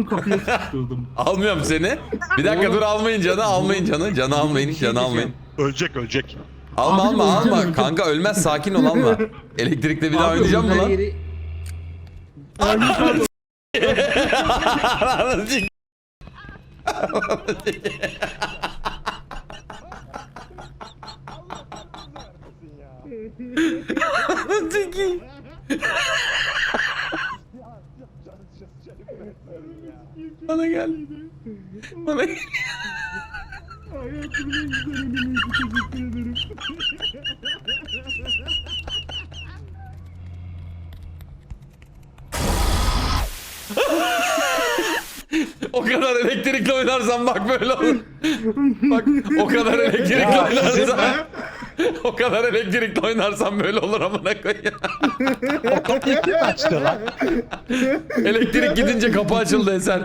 bunu kapıya sıkıştırdım. Almıyorum seni. Bir dakika dur almayın canı almayın canı. Canı almayın canı almayın. Ölecek ölecek. Alma Abicim, alma öleceğim, alma. öleceğim. Kanka ölmez sakin ol alma. Elektrikle bir daha Abi, oynayacağım mı lan? yeri Bana gel. Bana gel. Hayatımın en güzel animesi teşekkür ederim. O kadar elektrikle oynarsan bak böyle olur. bak o kadar elektrikle oynarsan. o kadar elektrikle oynarsan böyle olur amına koyayım. Kapıyı kim açtı lan? Elektrik gidince kapı açıldı Eser.